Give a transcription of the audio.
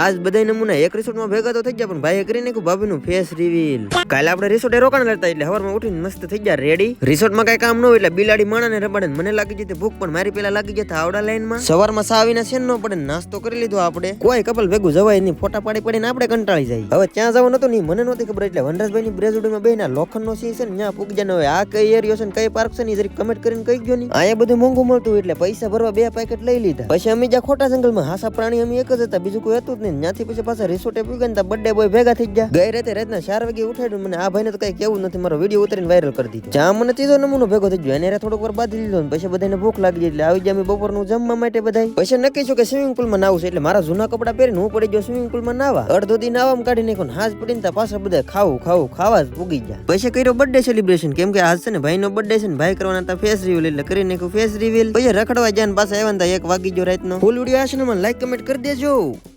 આજ બધા નમૂના એક રિસોર્ટમાં ભેગા તો થઈ ગયા, પણ ભાઈ કરી નાખ્યું ભાભીનું ફેસ રિવીલ કાલે આપણે રિસોર્ટે રોકાણ લેતા એટલે હવારમાં ઉઠીને મસ્ત થઈ ગયા રેડી રિસોર્ટમાં કઈ કામ ન હોય એટલે બિલાડી માણાને રબાડે ને મને લાગી જતી ભૂખ, પણ મારી પેલા લાગી જતા આવડા લાઈનમાં સવારમાં સાવીને સેન નો પડે નાસ્તો કરી લીધો આપણે. કોઈ કપલ ભેગું જવાય નહીં, ફોટા પાડી પડીને આપણે કંટાળી જાય. હવે ત્યાં જવું નતું નહીં મને નહોતી ખબર એટલે વનરાજભાઈ ની બ્રેઝુડીમાં બેના લોખંડનો સીન છે ને ત્યાં પૂગી જાય હવે આ કઈ એરિયો છે ને કઈ પાર્ક છે ને જરીક કમેન્ટ કરીને કહી ગયો નહીં અહીંયા બધું મોંઘું મળતું એટલે પૈસા ભરવા બે પેકેટ લઈ લીધા. પછી અમે જ્યાં ખોટા જંગલમાં હાસા પ્રાણી અમે એક જ હતા, બીજું કોઈ હતું નહીં ત્યાંથી પછી પાછા રિસોર્ટે પૂગ્યા ને બર્થડે બોય ભેગા થઈ ગયા. ગઈ રાતે રાતના ચાર વાગે ઉઠાડ્યું મને, આ ભાઈને તો કઈ કેવું નથી, મારો વીડિયો ઉતરીને વાયરલ કરી દીધો. જ્યાં મને ત્રીજો નમૂનો ભેગો થઈ ગયો, એને થોડોક વાર બાંધી લીધો પછી બધાને ભૂખ લાગી એટલે આવી ગયા બપોરનું જમવા માટે બધા પછી નક્કી છું કે સ્વિમિંગ પુલમાં નાવું છે, એટલે મારા જૂના કપડા પહેરીને હું પડી ગયો સ્વિમિંગ પુલમાં નાવા અડધો દિન નાવામાં કાઢી ને હાથ પડીને ત્યાં પાછા બધા ખાવું ખાવું, ખાવા જ પૂગી ગયા. પછી કર્યો બર્થડે સેલિબ્રેશન કેમ કે આજ છે ને ભાઈનો બર્થડે છે ને ભાઈ કરવાના હતા ફેસ રિવીલ એટલે કરી નાખ્યું ફેસ રિવીલ પછી રખડવા ને પાછા આવ્યા ને એક વાગી ગયો રાતનો. ફૂલ વીડિયો આશનમાં લાઈક કમેન્ટ કરી દેજો.